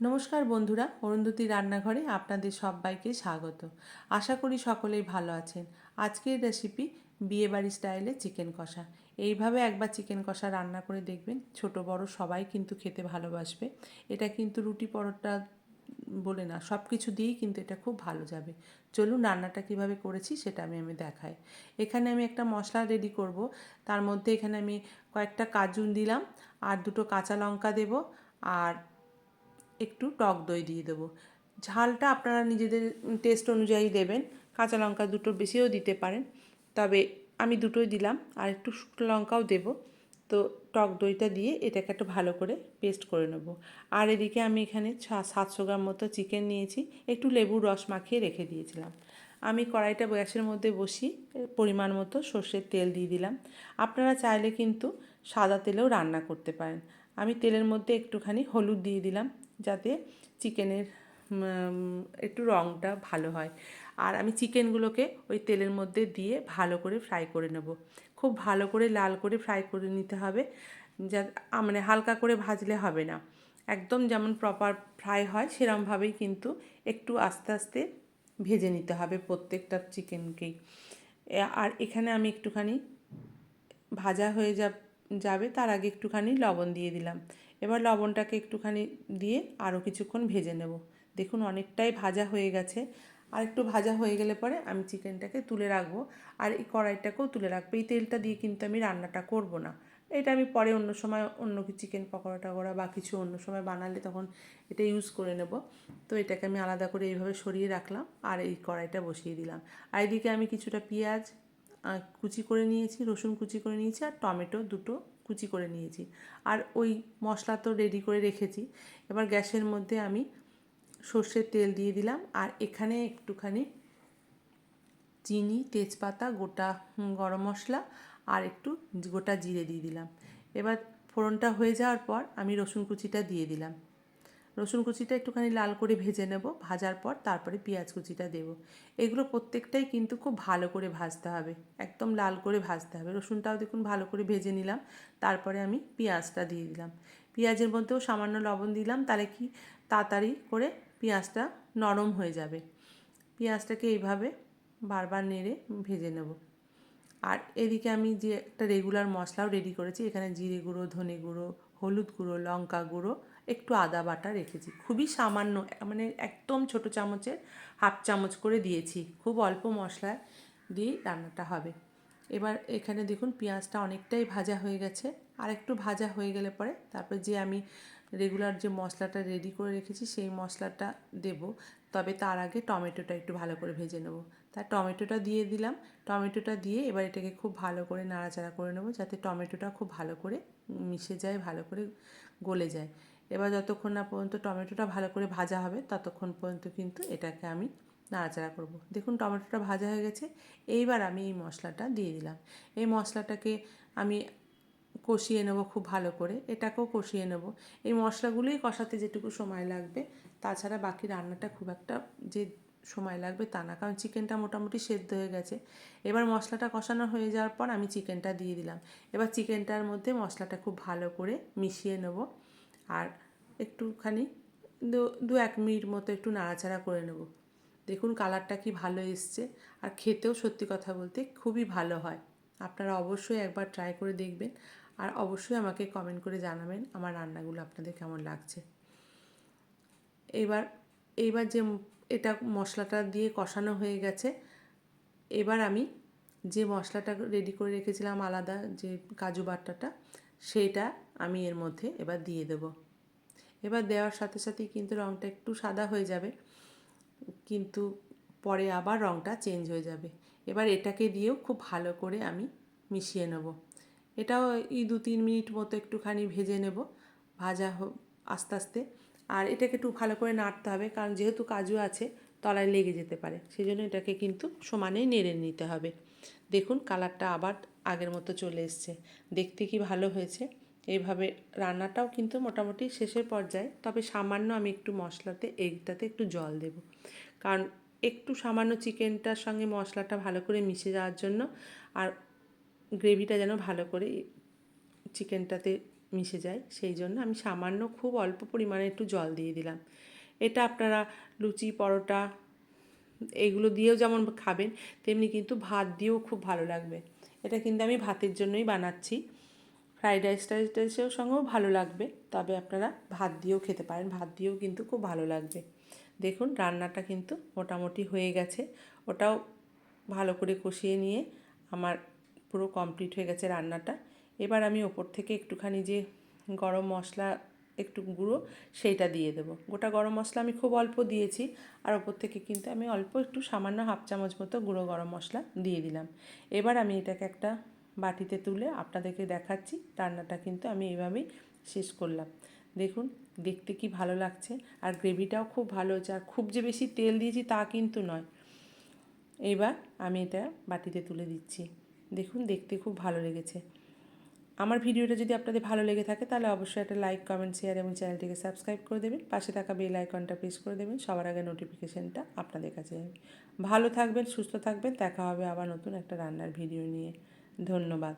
নমস্কার বন্ধুরা, অরুন্ধতী রান্নাঘরে আপনাদের সবাইকে স্বাগত। আশা করি সকলেই ভালো আছেন। আজকের রেসিপি বিয়েবাড়ি স্টাইলে চিকেন কষা। এইভাবে একবার চিকেন কষা রান্না করে দেখবেন, ছোট বড় সবাই কিন্তু খেতে ভালোবাসবে। এটা কিন্তু রুটি পরোটা বলে না সব কিছু দিয়েই কিন্তু এটা খুব ভালো যাবে। চলুন রান্নাটা কীভাবে করেছি সেটা আমি আমি দেখাই। এখানে আমি একটা মশলা রেডি করব। তার মধ্যে এখানে আমি কয়েকটা কাজুন দিলাম, আর দুটো কাঁচা লঙ্কা দেব, আর একটু টক দই দিয়ে দেবো। ঝালটা আপনারা নিজেদের টেস্ট অনুযায়ী দেবেন। কাঁচা লঙ্কা দুটো বেশিও দিতে পারেন। তবে আমি দুটোই দিলাম আর একটু শুকনো লঙ্কাও দেবো। তো টক দইটা দিয়ে এটাকে একটু ভালো করে পেস্ট করে নেব। আর এদিকে আমি এখানে সাতশো গ্রাম মতো চিকেন নিয়েছি। একটু লেবুর রস মাখিয়ে রেখে দিয়েছিলাম। আমি কড়াইটা গ্যাসের মধ্যে বসি পরিমাণ মতো সর্ষের তেল দিয়ে দিলাম। আপনারা চাইলে কিন্তু সাদা তেলেও রান্না করতে পারেন। আমি তেলের মধ্যে একটুখানি হলুদ দিয়ে দিলাম। যাতে চিকেনের একটু রঙটা ভালো হয়। আর আমি চিকেনগুলোকে ওই তেলের মধ্যে দিয়ে ভালো করে ফ্রাই করে নেব। খুব ভালো করে লাল করে ফ্রাই করে নিতে হবে। যা মানে হালকা করে ভাজলে হবে না। একদম যেমন প্রপার ফ্রাই হয়, সেরমভাবেই কিন্তু একটু আস্তে আস্তে ভেজে নিতে হবে প্রত্যেকটা চিকেনকেই। আর এখানে আমি একটুখানি ভাজা হয়ে যা যাবে, তার আগে একটুখানি লবণ দিয়ে দিলাম। এবার লবণটাকে একটুখানি দিয়ে আরও কিছুক্ষণ ভেজে নেব। দেখুন অনেকটাই ভাজা হয়ে গেছে। আর একটু ভাজা হয়ে গেলে পরে আমি চিকেনটাকে তুলে রাখব। আর এই কড়াইটাকেও তুলে রাখব। এই তেলটা দিয়ে কিন্তু আমি রান্নাটা করব না। এটা আমি পরে অন্য সময় অন্য চিকেন পকোড়া টকোড়া বা কিছু অন্য সময় বানালে তখন এটা ইউজ করে নেব। তো এটাকে আমি আলাদা করে এইভাবে সরিয়ে রাখলাম আর এই কড়াইটা বসিয়ে দিলাম। আর এদিকে আমি কিছুটা পেঁয়াজ কুচি করে নিয়েছি, রসুন কুচি করে নিয়েছি আর টমেটো দুটো কুচি করে নিয়েছি। আর ওই মশলা তো রেডি করে রেখেছি। এবার গ্যাসের মধ্যে আমি সর্ষের তেল দিয়ে দিলাম। আর এখানে একটুখানি চিনি, তেজপাতা, গোটা গরম মশলা আর একটু গোটা জিরে দিয়ে দিলাম। এবার ফোড়নটা হয়ে যাওয়ার পর আমি রসুন কুচিটা দিয়ে দিলাম। রসুন কুচিটা একটুখানি লাল করে ভেজে নেব, ভাজার পর তারপরে পেঁয়াজ কুচিটা দেব। এগুলো প্রত্যেকটাই কিন্তু খুব ভালো করে ভাজতে হবে, একদম লাল করে ভাজতে হবে। রসুনটাও দেখুন ভালো করে ভেজে নিলাম, তারপরে আমি পেঁয়াজটা দিয়ে দিলাম। পেঁয়াজের মধ্যেও সামান্য লবণ দিলাম, তাহলে কি তাড়াতাড়ি করে পেঁয়াজটা নরম হয়ে যাবে। পেঁয়াজটাকে এইভাবে বারবার নেড়ে ভেজে নেব। আর এদিকে আমি যে একটা রেগুলার মশলাও রেডি করেছি, এখানে জিরে গুঁড়ো, ধনে গুঁড়ো হলুদ গুঁড়ো, লঙ্কা গুঁড়ো, একটু আদা বাটা রেখেছি। খুবই সামান্য মানে একদম ছোট চামচের হাফ চামচ করে দিয়েছি। খুব অল্প মশলা দিয়েই রান্নাটা হবে। এবার এখানে দেখুন পেঁয়াজটা অনেকটাই ভাজা হয়ে গেছে। আর একটু ভাজা হয়ে গেলে পরে তারপর যে আমি রেগুলার যে মশলাটা রেডি করে রেখেছি সেই মশলাটা দেব। তবে তার আগে টমেটোটা একটু ভালো করে ভেজে নেব। তার টমেটোটা দিয়ে দিলাম। টমেটোটা দিয়ে এবার এটাকে খুব ভালো করে নাড়াচাড়া করে নেব যাতে টমেটোটা খুব ভালো করে মিশে যায়, ভালো করে গলে যায়। এবার যতক্ষণ না পর্যন্ত টমেটোটা ভালো করে ভাজা হবে, ততক্ষণ পর্যন্ত কিন্তু এটাকে আমি নাড়াচাড়া করব। দেখুন টমেটোটা ভাজা হয়ে গেছে। এইবার আমি এই মশলাটা দিয়ে দিলাম। এই মশলাটাকে আমি কষিয়ে নেব খুব ভালো করে, এটাকেও কষিয়ে নেব। এই মশলাগুলোই কষাতে যেটুকু সময় লাগবে, তাছাড়া বাকি রান্নাটা খুব একটা যে সময় লাগবে তা না, কারণ চিকেনটা মোটামুটি সেদ্ধ হয়ে গেছে। এবার মশলাটা কষানো হয়ে যাওয়ার পর আমি চিকেনটা দিয়ে দিলাম। এবার চিকেনটার মধ্যে মশলাটা খুব ভালো করে মিশিয়ে নেব, আর একটুখানি দু এক মিনিট মতো একটু নাড়াচাড়া করে নেব। দেখুন কালারটা কি ভালো এসছে, আর খেতেও সত্যি কথা বলতে খুবই ভালো হয়। আপনারা অবশ্যই একবার ট্রাই করে দেখবেন আর অবশ্যই আমাকে কমেন্ট করে জানাবেন আমার রান্নাগুলো আপনাদের কেমন লাগছে। এবার এইবার যে এটা মশলাটা দিয়ে কষানো হয়ে গেছে, এবার আমি যে মশলাটা রেডি করে রেখেছিলাম আলাদা যে কাজু বাটাটা সেইটা আমি এর মধ্যে এবার দিয়ে দেব। এবার দেওয়ার সাথে সাথেই কিন্তু রঙটা একটু সাদা হয়ে যাবে, কিন্তু পরে আবার রঙটা চেঞ্জ হয়ে যাবে। এবার এটাকে দিয়েও খুব ভালো করে আমি মিশিয়ে নেব। এটাও এই দু তিন মিনিট মতো একটুখানি ভেজে নেব, ভাজা আস্তে আস্তে। আর এটাকে একটু ভালো করে নাড়তে হবে, কারণ যেহেতু কাজু আছে, তলায় লেগে যেতে পারে। সেই জন্য এটাকে কিন্তু সমানেই নেড়ে নিতে হবে। দেখুন কালারটা আবার আগের মতো চলে এসছে। দেখতে কি ভালো হয়েছে। এইভাবে রান্নাটাও কিন্তু মোটামুটি শেষের পর্যায়ে, তবে সামান্য আমি একটু মশলাতে, এগটাতে একটু জল দেব। কারণ একটু সামান্য চিকেনটার সঙ্গে মশলাটা ভালো করে মিশে যাওয়ার জন্য, আর গ্রেভিটা যেন ভালো করে চিকেনটাতে মিশে যায়, সেই জন্য আমি সামান্য খুব অল্প পরিমাণে একটু জল দিয়ে দিলাম। এটা আপনারা লুচি, পরোটা এগুলো দিয়েও যেমন খাবেন, তেমনি কিন্তু ভাত দিয়েও খুব ভালো লাগবে। এটা কিন্তু আমি ভাতের জন্যই বানাচ্ছি। ফ্রাইড রাইস টাইস টাইসের সঙ্গেও ভালো লাগবে, তবে আপনারা ভাত দিয়েও খেতে পারেন, ভাত দিয়েও কিন্তু খুব ভালো লাগবে। দেখুন, রান্নাটা কিন্তু মোটামুটি হয়ে গেছে। ওটাও ভালো করে কষিয়ে নিয়ে আমার পুরো কমপ্লিট হয়ে গেছে রান্নাটা। এবার আমি ওপর থেকে একটুখানি যে গরম মশলা, একটু গুঁড়ো, সেইটা দিয়ে দেবো। গোটা গরম মশলা আমি খুব অল্প দিয়েছি, আর ওপর থেকে কিন্তু আমি অল্প একটু সামান্য হাফ চামচ মতো গুঁড়ো গরম মশলা দিয়ে দিলাম। এবার আমি এটাকে একটা বাটিতে তুলে আপনাদেরকে দেখাচ্ছি, রান্নাটা কিন্তু আমি এইভাবেই শেষ করলাম। দেখুন, দেখতে কি ভালো লাগছে, আর গ্রেভিটাও খুব ভালো হচ্ছে আর খুব যে বেশি তেল দিয়েছি তা কিন্তু নয়। এবার আমি এটা বাটিতে তুলে দিচ্ছি। দেখুন, দেখতে খুব ভালো লেগেছে। আমার ভিডিওটা যদি আপনাদের ভালো লেগে থাকে, তাহলে অবশ্যই একটা লাইক কমেন্ট শেয়ার এবং চ্যানেলটিকে সাবস্ক্রাইব করে দেবেন। পাশে থাকা বেল আইকনটা প্রেস করে দেবেন। সবার আগে নোটিফিকেশানটা আপনাদের কাছে যাবে। ভালো থাকবেন, সুস্থ থাকবেন। দেখা হবে আবার নতুন একটা রান্নার ভিডিও নিয়ে। ধন্যবাদ।